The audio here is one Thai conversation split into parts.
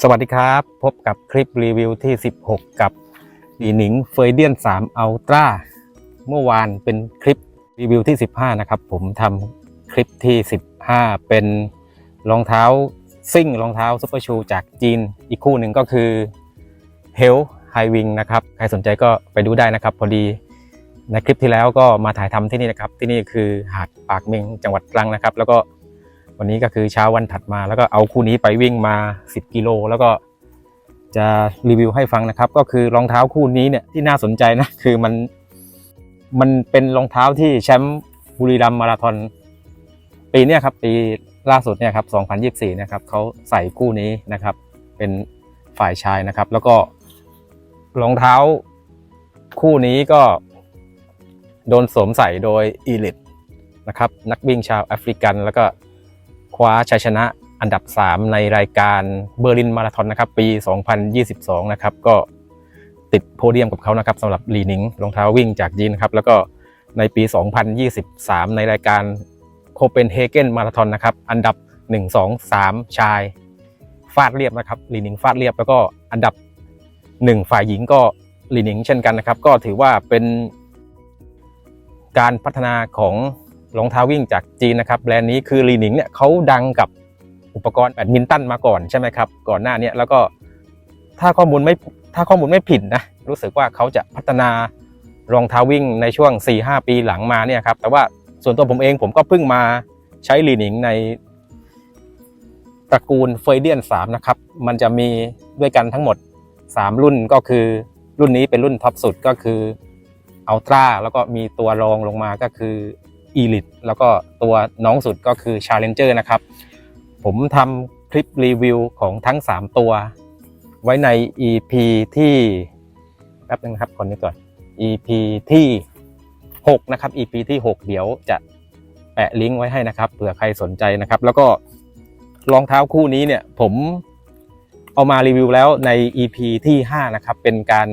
สวัสดีครับ พบกับคลิปรีวิวที่ 16 กับดีหนิงเฟยเดียน3 Ultra เมื่อวานเป็นคลิปรีวิวที่ 15 นะครับ ผมทำคลิปที่ 15 เป็นรองเท้าซิ่งรองเท้าซุปเปอร์ชูจากจีน อีกคู่หนึ่งก็คือ h e l High Wing นะครับ ใครสนใจก็ไปดูได้นะครับ พอดีในคลิปที่แล้วก็มาถ่ายทำที่นี่นะครับ ที่นี่คือหาดปากเมงจังหวัดตรังนะครับ แล้วก็ วันนี้ก็คือเช้าวันถัดมา แล้วก็เอาคู่นี้ไปวิ่งมา 10 กิโล แล้วก็จะรีวิวให้ฟังนะครับ ก็คือรองเท้าคู่นี้เนี่ยที่น่าสนใจนะคือมันมันเป็นรองเท้าที่แชมป์บุรีรัมย์มาราธอนปีเนี้ยครับ ปีล่าสุดเนี่ยครับ 2024 นะครับเขาใส่คู่นี้นะครับ เป็นฝ่ายชายนะครับ แล้วก็รองเท้าคู่นี้ก็ โดนสวมใส่โดยอีลิตนะครับ นักวิ่งชาวแอฟริกันแล้วก็ คว้าชัยชนะอันดับ 3 ในรายการเบอร์ลินมาราธอนนะครับ ปี 2022 นะครับ ก็ติดโพเดียมกับเขานะครับสำหรับลีนิงรองเท้าวิ่งจากจีนครับ แล้วก็ในปี 2023 ในรายการโคเปนเฮเกนมาราธอนนะครับ อันดับ 1 2 3 ชาย ฟาดเรียบนะครับลีนิงฟาดเรียบ แล้วก็อันดับ 1 ฝ่ายหญิงก็ลีนิงเช่นกันนะครับ ก็ถือว่าเป็นการพัฒนาของ รองเท้าวิ่งจากจีนนะครับแบรนด์นี้คือลีนิงเนี่ยเขาดังกับอุปกรณ์แบดมินตันมาก่อนใช่ไหมครับก่อนหน้านี้แล้วก็ถ้าข้อมูลไม่ถ้าข้อมูลไม่ผิดนะรู้สึกว่าเขาจะพัฒนารองเท้าวิ่งในช่วง 4-5 ปีหลังมาเนี่ยครับแต่ว่าส่วนตัวผมเองผมก็เพิ่งมาใช้ลีนิงในตระกูลเฟยเดียน3นะครับมันจะมีด้วยกันทั้งหมด 3 รุ่นก็คือรุ่นนี้เป็นรุ่นท็อปสุดก็คืออัลตร้าแล้วก็มีตัวรองลงมาก็คือ Elite แล้วก็ตัวน้องสุดก็คือ Challenger นะครับ ผมทำคลิปรีวิวของทั้ง 3 ตัว ไว้ใน EP ที่แป๊บนึงนะครับคนนี้ก่อน EP ที่ 6 นะครับ EP ที่ 6 เดี๋ยวจะแปะลิงก์ไว้ให้นะครับเผื่อใครสนใจนะครับ แล้วก็รองเท้าคู่นี้เนี่ยผมเอามารีวิวแล้วใน EP ที่ 5 นะครับ เป็นการ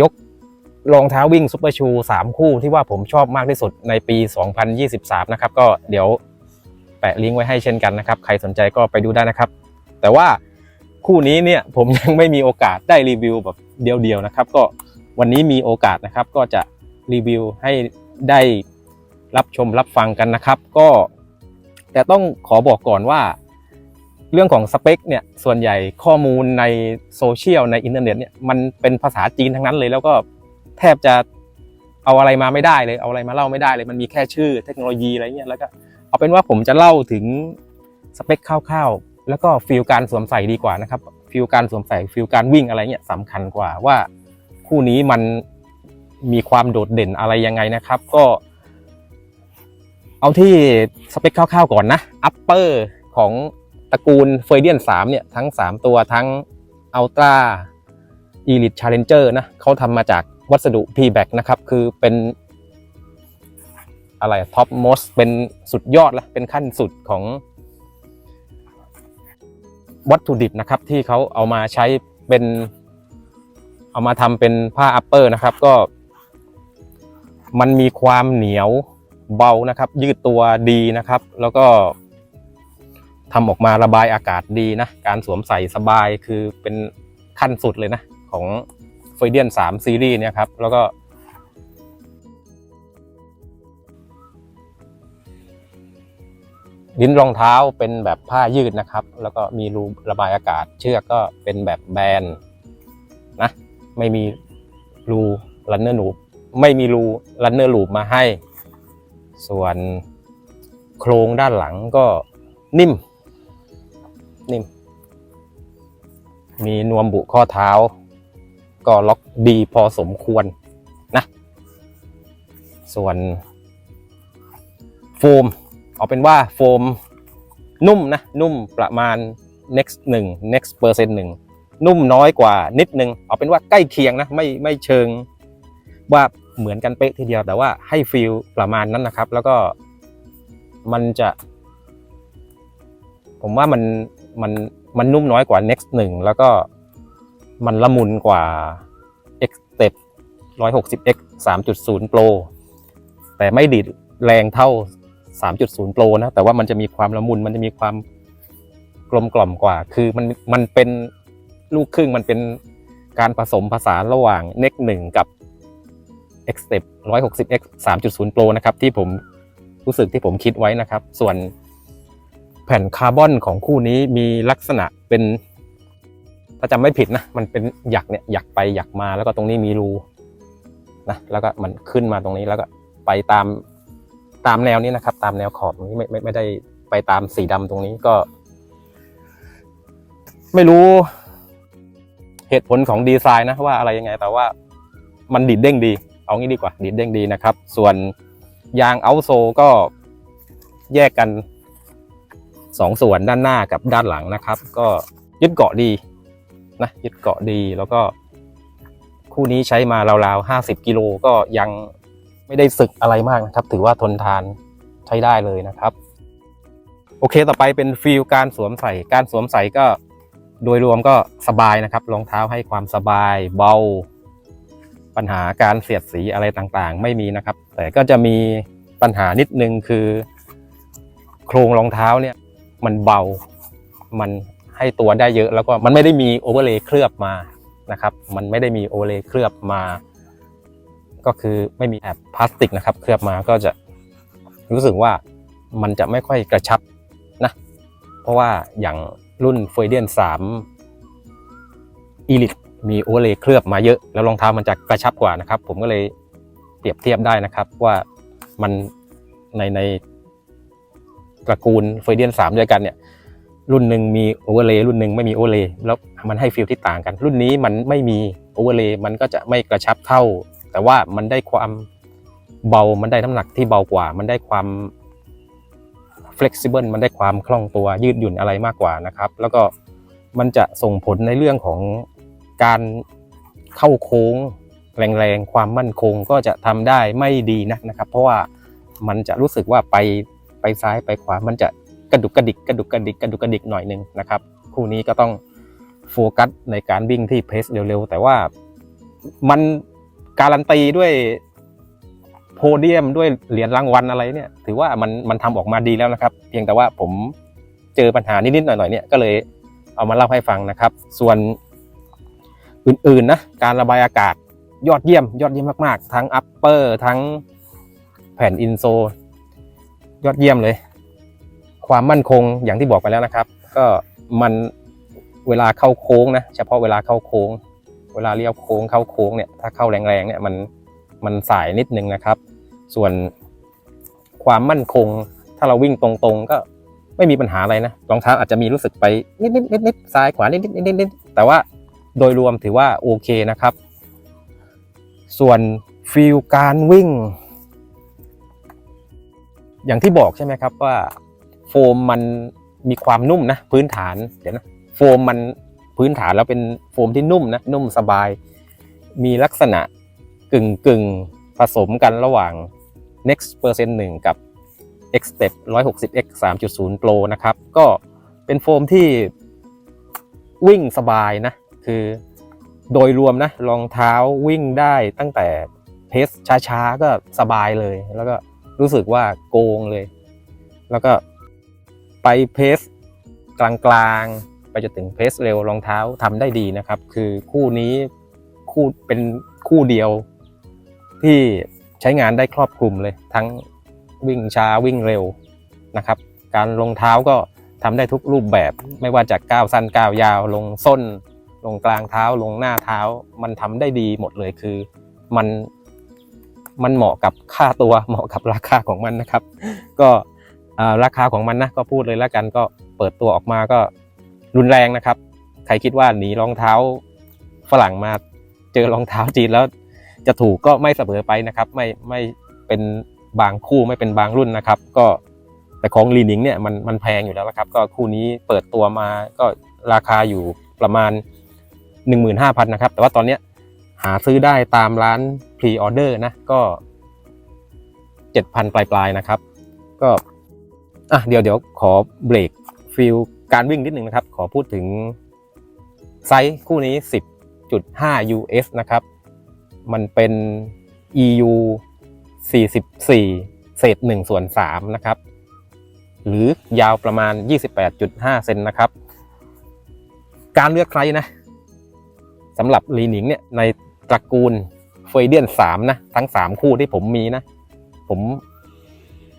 ยก รองเท้าวิ่งซุปเปอร์ชู 3 คู่ที่ว่าผมชอบมากที่สุดในปี 2023 นะครับ ก็เดี๋ยวแปะลิงก์ไว้ให้เช่นกันนะครับ ใครสนใจก็ไปดูได้นะครับ แต่ว่าคู่นี้เนี่ยผมยังไม่มีโอกาสได้รีวิวแบบเดียวๆนะครับ ก็วันนี้มีโอกาสนะครับ ก็จะรีวิวให้ได้รับชมรับฟังกันนะครับ ก็แต่ต้องขอบอกก่อนว่า เรื่องของสเปคเนี่ยส่วนใหญ่ข้อมูลในโซเชียลในอินเทอร์เน็ตเนี่ยมันเป็นภาษาจีนทั้งนั้นเลยแล้วก็ แทบจะเอาอะไรมาไม่ได้เลยเอาอะไรมาเล่าไม่ได้เลย มันมีแค่ชื่อเทคโนโลยีอะไรเงี้ยแล้วก็เอาเป็นว่าผมจะเล่าถึงสเปคคร่าวๆแล้วก็ฟิลการสวมใส่ดีกว่านะครับฟิลการสวมใส่ฟิลการวิ่งอะไรเงี้ยสำคัญกว่าว่าคู่นี้มันมีความโดดเด่นอะไรยังไงนะครับ ก็ เอาที่สเปคคร่าวๆก่อนนะอัปเปอร์ของตระกูลเฟยเดียน3เนี่ยทั้ง 3 ตัวทั้งอัลตร้า Elite Challenger นะเขาทำมาจาก วัสดุ P-back นะครับ คือเป็นอะไรท็อปมอสเป็นสุดยอดละเป็นขั้นสุดของวัตถุดิบนะครับ ที่เขาเอามาใช้เป็น เอามาทำเป็นผ้าอัปเปอร์นะครับ ก็ มันมีความเหนียวเบานะครับ ยืดตัวดีนะครับ แล้วก็ทำออกมาระบายอากาศดีนะ การสวมใส่สบายคือเป็นขั้นสุดเลยนะ ของ เฟเดียน3ซีรีส์เนี่ยครับ แล้วก็ ลิ้นรองเท้าเป็นแบบผ้ายืดนะครับ แล้วก็มีรูระบายอากาศ เชือกก็เป็นแบบแบนนะ ไม่มีรูลันเนอร์ลูปไม่มีรูลันเนอร์ลูปมาให้ ส่วนโครงด้านหลังก็นิ่ม นิ่ม มีนวมบุข้อเท้า ก็ล็อกดีพอสมควรนะ ส่วน โฟม เอาเป็นว่าโฟมนุ่มนะ นุ่มประมาณ next 1 next เปอร์เซ็นต์หนึ่งนุ่มน้อยกว่านิดนึง เอาเป็นว่าใกล้เคียงนะไม่ไม่เชิงว่าเหมือนกันเป๊ะทีเดียวแต่ว่าให้ฟีลประมาณนั้นนะครับ แล้วก็มันจะ ผมว่ามันมันมันนุ่มน้อยกว่า next 1 แล้วก็ มันละมุนกว่า X Step 160X 3.0 Pro แต่ไม่ดีดแรงเท่า 3.0 Pro นะ แต่ว่ามันจะมีความละมุน มันจะมีความกลมกล่อมกว่า คือมันมันเป็นลูกครึ่งมันเป็นการผสมผสานระหว่าง n e x 1กับ X Step 160X 3.0 Pro นะครับ ที่ผมรู้สึกที่ผมคิดไว้นะครับ ส่วนแผ่นคาร์บอนของคู่นี้มีลักษณะเป็น ถ้าจำไม่ผิดนะ มันเป็นหยักเนี่ยหยักไปหยักมาแล้วก็ตรงนี้มีรูนะแล้วก็มันขึ้นมาตรงนี้แล้วก็ไปตามตามแนวนี้นะครับ ตามแนวขอบนี้ไม่ไม่ไม่ได้ไปตามสีดำตรงนี้ก็ ไม่รู้เหตุผลของดีไซน์นะว่าอะไรยังไง แต่ว่ามันดิดเด้งดี เอางี้ดีกว่า ดิดเด้งดีนะครับ ส่วนยางเอาโซก็แยกกันสองส่วนด้านหน้ากับด้านหลังนะครับ ก็ยึดเกาะดี นะยึดเกาะดีแล้วก็ คู่นี้ใช้มาราวๆห้าสิบกิโลก็ยังไม่ได้สึกอะไรมากนะครับ ถือว่าทนทานใช้ได้เลยนะครับ โอเคต่อไปเป็นฟิลการสวมใส่การสวมใส่ก็โดยรวมก็สบายนะครับรองเท้าให้ความสบายเบา ปัญหาการเสียดสีอะไรต่างๆ ไม่มีนะครับ แต่ก็จะมีปัญหานิดนึงคือ โครงรองเท้าเนี่ย มันเบามัน ให้ตัวได้เยอะ แล้วก็มันไม่ได้มีโอเวอร์เลย์เคลือบมานะครับ มันไม่ได้มีโอเวอร์เลย์เคลือบมา ก็คือไม่มีแอบพลาสติกนะครับ เคลือบมาก็จะรู้สึกว่ามันจะไม่ค่อยกระชับนะ เพราะว่าอย่างรุ่นเฟยเดียน3 e l i t มีโอเวอร์เลย์เคลือบมาเยอะ แล้วรองเท้ามันจะกระชับกว่านะครับ ผมก็เลยเปรียบเทียบได้นะครับว่ามันในในตระกูลเฟยเดียน3ด้วยกันเนี่ย รุ่นหนึ่งมีโอเวอร์เลย์รุ่นหนึ่งไม่มีโอเวอร์เลย์แล้วมันให้ฟีลที่ต่างกัน รุ่นนี้มันไม่มีโอเวอร์เลย์มันก็จะไม่กระชับเท่า แต่ว่ามันได้ความเบา มันได้น้ำหนักที่เบากว่า มันได้ความ flexible มันได้ความคล่องตัวยืดหยุ่นอะไรมากกว่านะครับ แล้วก็มันจะส่งผลในเรื่องของการเข้าโค้งแรงๆ ความมั่นคงก็จะทำได้ไม่ดีนักนะครับ เพราะว่ามันจะรู้สึกว่าไปไปซ้ายไปขวามันจะ กระดุกกระดิกกระดุกกระดิกกระดุกกระดิกหน่อยหนึ่งนะครับ คู่นี้ก็ต้องโฟกัสในการวิ่งที่เพสเร็วๆ แต่ว่ามันการันตีด้วยโพเดียมด้วยเหรียญรางวัลอะไรเนี่ย ถือว่ามันมันทำออกมาดีแล้วนะครับ เพียงแต่ว่าผมเจอปัญหานิดๆหน่อยๆเนี่ยก็เลยเอามาเล่าให้ฟังนะครับ ส่วนอื่นๆนะการระบายอากาศยอดเยี่ยม ยอดเยี่ยมมากๆ ทั้งอัปเปอร์ทั้งแผ่นอินโซ ยอดเยี่ยมเลย ความมั่นคงอย่างที่บอกไปแล้วนะครับ ก็มันเวลาเข้าโค้งนะเฉพาะเวลาเข้าโค้ง เวลาเลี้ยวโค้งเข้าโค้งเนี่ยถ้าเข้าแรงๆเนี่ยมันมันสายนิดนึงนะครับ ส่วนความมั่นคง ถ้าเราวิ่งตรงๆ ก็ไม่มีปัญหาอะไรนะรองเท้าอาจจะมีรู้สึกไปนิดๆนิดๆซ้ายขวานิดๆนิดๆนิดแต่ว่าโดยรวมถือว่าโอเคนะครับ ส่วนฟีลการวิ่ง อย่างที่บอกใช่ไหมครับว่า โฟมมันมีความนุ่มนะพื้นฐานเดี๋ยวนะโฟมมันพื้นฐานแล้วเป็นโฟมที่นุ่มนะนุ่มสบาย มีลักษณะกึ่งกึ่งผสมกันระหว่าง next percent 1กับ x step 160x 3.0 pro นะครับ ก็เป็นโฟมที่วิ่งสบายนะ คือโดยรวมนะรองเท้าวิ่งได้ตั้งแต่เพสช้าๆ ก็สบายเลย แล้วก็รู้สึกว่าโกงเลย แล้วก็ ไปเพสกลางๆ ไปจนถึงเพสเร็วรองเท้าทำได้ดีนะครับ คือคู่นี้คู่เป็นคู่เดียวที่ใช้งานได้ครอบคลุมเลย ทั้งวิ่งช้าวิ่งเร็วนะครับ การลงเท้าก็ทำได้ทุกรูปแบบ ไม่ว่าจะก้าวสั้นก้าวยาวลงส้น ลงกลางเท้าลงหน้าเท้า มันทำได้ดีหมดเลยคือมันมันเหมาะกับค่าตัวเหมาะกับราคาของมันนะครับ ก็ ราคาของมันนะก็พูดเลยแล้วกันก็เปิดตัวออกมาก็รุนแรงนะครับ ใครคิดว่าหนีรองเท้าฝรั่งมาเจอรองเท้าจีนแล้วจะถูกก็ไม่เสมอไปนะครับ ไม่ไม่เป็นบางคู่ไม่เป็นบางรุ่นนะครับ ก็แต่ของลีนิงเนี่ยมันมันแพงอยู่แล้วนะครับก็คู่นี้เปิดตัวมาก็ราคาอยู่ประมาณ 15,000นะครับแต่ว่าตอนเนี้ยหาซื้อได้ตามร้านพรีออเดอร์นะก็ 7,000 ปลายๆนะครับ ก็ อะเดี๋ยวเดี๋ยวขอเบรกฟิลการวิ่งนิดนึงนะครับ ขอพูดถึงไซส์คู่นี้ 10.5 US นะครับ มันเป็น EU 44 เศษ1ส่วน3นะครับ หรือยาวประมาณ 28.5 เซนนะครับ การเลือกใครนะสำหรับลีหนิงเนี่ยในตระกูลเฟยเดียน3นะ ทั้ง 3 คู่ที่ผมมีนะ ผม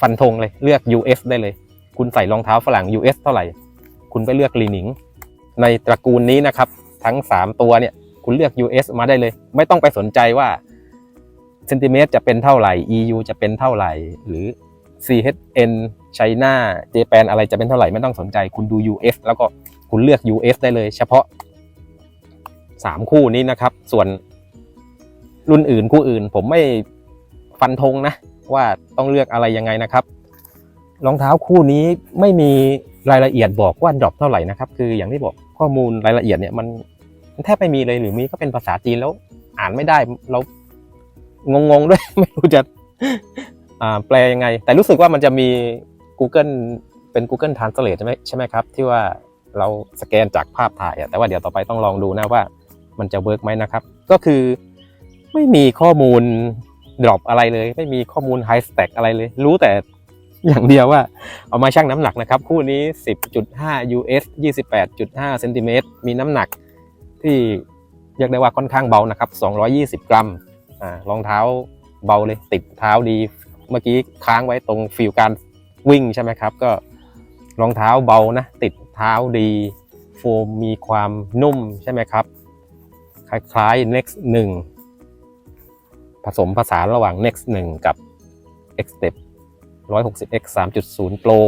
ฟันธงเลยเลือก US ได้เลย คุณใส่รองเท้าฝรั่ง US เท่าไหร่ คุณไปเลือกลีหนิงในตระกูลนี้นะครับ ทั้ง 3 ตัวเนี่ย คุณเลือก US มาได้เลย ไม่ต้องไปสนใจว่าเซนติเมตรจะเป็นเท่าไหร่ EU จะเป็นเท่าไหร่ หรือ CHN China Japan อะไรจะเป็นเท่าไหร่ ไม่ต้องสนใจ คุณดู US แล้วก็คุณเลือก US ได้เลย เฉพาะ 3 คู่นี้นะครับ ส่วนรุ่นอื่นคู่อื่น ผมไม่ฟันธงนะ ว่าต้องเลือกอะไรยังไงนะครับรองเท้าคู่นี้ไม่มีรายละเอียดบอกว่าดรอปเท่าไหร่นะครับ คืออย่างที่บอกข้อมูลรายละเอียดเนี่ยมันแทบไม่มีเลยหรือมีก็เป็นภาษาจีนแล้วอ่านไม่ได้เรางงๆด้วยไม่รู้จะแปลยังไง แต่รู้สึกว่ามันจะมี Google เป็น Google Translate ใช่ไหมใช่ไหมครับ ที่ว่าเราสแกนจากภาพถ่ายแต่ว่าเดี๋ยวต่อไปต้องลองดูนะว่ามันจะเวิร์กไหมนะครับ ก็คือไม่มีข้อมูล ดรอปอะไรเลย ไม่มีข้อมูลไฮสแต็กอะไรเลย รู้แต่อย่างเดียวว่า เอามาชั่งน้ำหนักนะครับ คู่นี้ 10.5 US 28.5เซนติเมตรมีน้ำหนักที่เรียกได้ว่าค่อนข้างเบานะครับ 220 กรัมอ่ารองเท้าเบาเลยติดเท้าดี เมื่อกี้ค้างไว้ตรงฟิลการวิ่งใช่ไหมครับ ก็รองเท้าเบานะ ติดเท้าดี โฟมมีความนุ่มใช่ไหมครับ คล้ายๆ next 1 สมผสานระหว่าง next 1 กับ x step 160x 3.0 Pro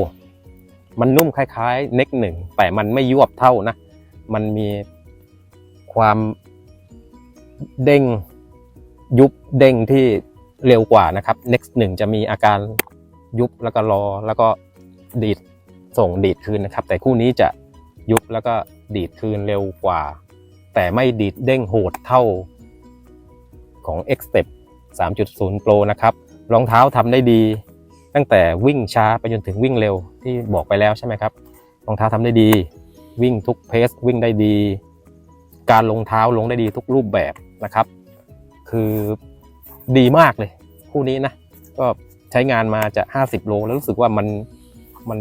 มันนุ่มคล้ายๆ next 1 แต่มันไม่ยวบเท่านะ มันมีความเด้งยุบเด้งที่เร็วกว่านะครับ next 1 จะมีอาการยุบแล้วก็รอแล้วก็ดีดส่งดีดคืนนะครับ แต่คู่นี้จะยุบแล้วก็ดีดคืนเร็วกว่า แต่ไม่ดีดเด้งโหดเท่าของ X Step 3.0 Pro นะครับรองเท้าทำได้ดี ตั้งแต่วิ่งช้าไปจนถึงวิ่งเร็วที่บอกไปแล้วใช่ไหมครับรองเท้าทำได้ดี วิ่งทุกเพสวิ่งได้ดี การลงเท้าลงได้ดีทุกรูปแบบนะครับ คือดีมากเลยคู่นี้นะก็ใช้งานมาจะ 50 โล แล้วรู้สึกว่ามันมัน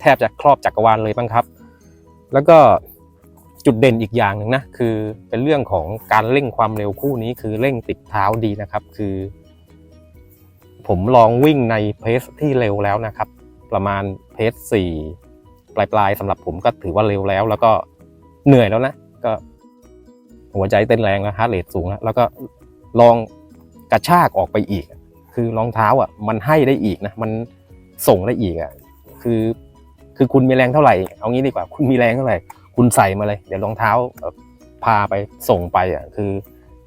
แทบจะครอบจักรวาลเลยบ้างครับ แล้วก็ จุดเด่นอีกอย่างหนึ่งนะคือเป็นเรื่องของการเร่งความเร็วคู่นี้คือเร่งติดเท้าดีนะครับ คือ ผมลองวิ่งในเพสที่เร็วแล้วนะครับ ประมาณเพสสี่ปลายๆสำหรับผมก็ถือว่าเร็วแล้ว แล้วก็เหนื่อยแล้วนะก็หัวใจเต้นแรงแล้วฮาร์ดเรทสูงแล้วแล้วก็ลองกระชากออกไปอีก คือรองเท้าอะ มันให้ได้อีกนะมันส่งได้อีกอะคือ คือคุณมีแรงเท่าไหร่เอางี้ดีกว่า คุณมีแรงเท่าไหร่ คุณใส่มาเลย เดี๋ยวรองเท้าพาไปส่งไปอะคือ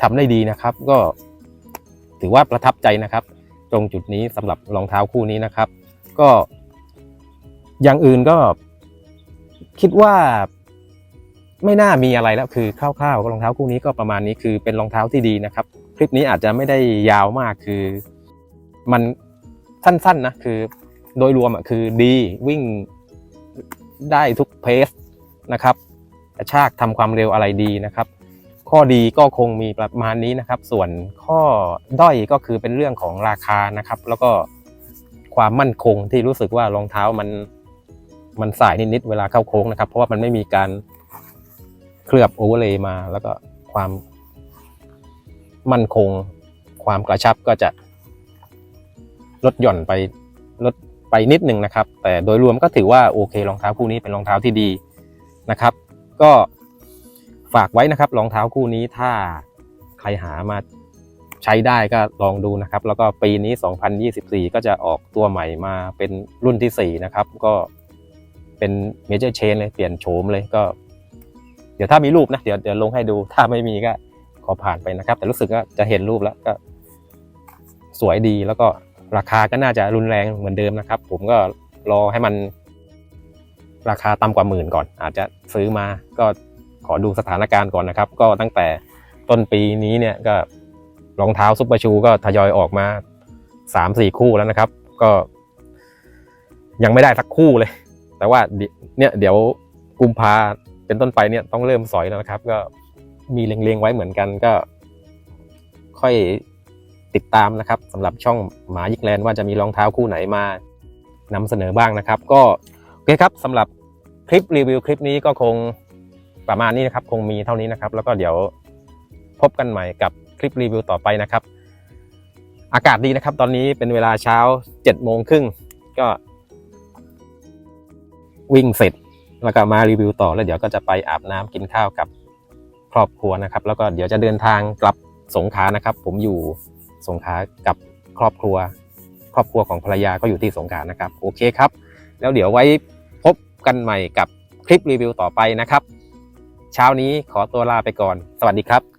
ทำได้ดีนะครับ ก็ถือว่าประทับใจนะครับ ตรงจุดนี้สำหรับรองเท้าคู่นี้นะครับ ก็ อย่างอื่นก็คิดว่าไม่น่ามีอะไรแล้วคือคร่าวๆรองเท้าคู่นี้ก็ประมาณนี้คือเป็นรองเท้าที่ดีนะครับ คลิปนี้อาจจะไม่ได้ยาวมากคือ มันสั้นๆนะคือ โดยรวมอะคือดีวิ่งได้ทุกเพส นะครับกระชากทำความเร็วอะไรดีนะครับ ข้อดีก็คงมีประมาณนี้นะครับ ส่วนข้อด้อยก็คือเป็นเรื่องของราคานะครับ แล้วก็ความมั่นคงที่รู้สึกว่ารองเท้ามันมันสายนิดๆเวลาเข้าโค้งนะครับ เพราะว่ามันไม่มีการเคลือบโอเวอร์เลย์มา แล้วก็ความมั่นคง ความกระชับก็จะลดหย่อนไปลดไปนิดหนึ่งนะครับ แต่โดยรวมก็ถือว่าโอเครองเท้าคู่นี้เป็นรองเท้าที่ดี นะครับ ก็ฝากไว้นะครับรองเท้าคู่นี้ถ้าใครหามาใช้ได้ก็ลองดูนะครับ แล้วก็ปีนี้ 2024 ก็จะออกตัวใหม่มาเป็นรุ่นที่ 4 นะครับ ก็เป็นเมเจอร์เชนเลยเปลี่ยนโฉมเลยก็ เดี๋ยวถ้ามีรูปนะเดี๋ยวเดี๋ยวลงให้ดูถ้าไม่มีก็ขอผ่านไปนะครับ แต่รู้สึกว่าจะเห็นรูปแล้วก็ สวยดีแล้วก็ราคาก็น่าจะรุนแรงเหมือนเดิมนะครับ ผมก็รอให้มัน ราคาต่ำกว่าหมื่นก่อน อาจจะซื้อมาก็ขอดูสถานการณ์ก่อนนะครับ ก็ตั้งแต่ต้นปีนี้เนี่ยก็รองเท้าซุปเปอร์ชูก็ทยอยออกมาสามสี่คู่แล้วนะครับ ก็ ยังไม่ได้สักคู่เลย แต่ว่าเนี่ยเดี๋ยวกุมภาเป็นต้นไปเนี่ยต้องเริ่มสอยแล้วนะครับ ก็มีเล็งๆไว้เหมือนกันก็ ค่อยติดตามนะครับสำหรับช่องหมายิกแลนด์ว่าจะมีรองเท้าคู่ไหนมานำเสนอบ้างนะครับ ก็ โอเคครับสำหรับคลิปรีวิวคลิปนี้ก็คงประมาณนี้นะครับ คงมีเท่านี้นะครับ แล้วก็เดี๋ยวพบกันใหม่กับคลิปรีวิวต่อไปนะครับ อากาศดีนะครับ ตอนนี้เป็นเวลาเช้า7จ็ดโมงครึ่งก็ วิ่งเสร็จแล้วก็มารีวิวต่อแล้วเดี๋ยวก็จะไปอาบน้ำกินข้าวกับครอบครัวนะครับ แล้วก็เดี๋ยวจะเดินทางกลับสงขลานะครับ ผมอยู่สงขลากับครอบครัว ครอบครัวของภรรยาก็อยู่ที่สงขลานะครับ โอเคครับ แล้วเดี๋ยวไว้ กันใหม่กับคลิปรีวิวต่อไปนะครับ เช้านี้ขอตัวลาไปก่อน สวัสดีครับ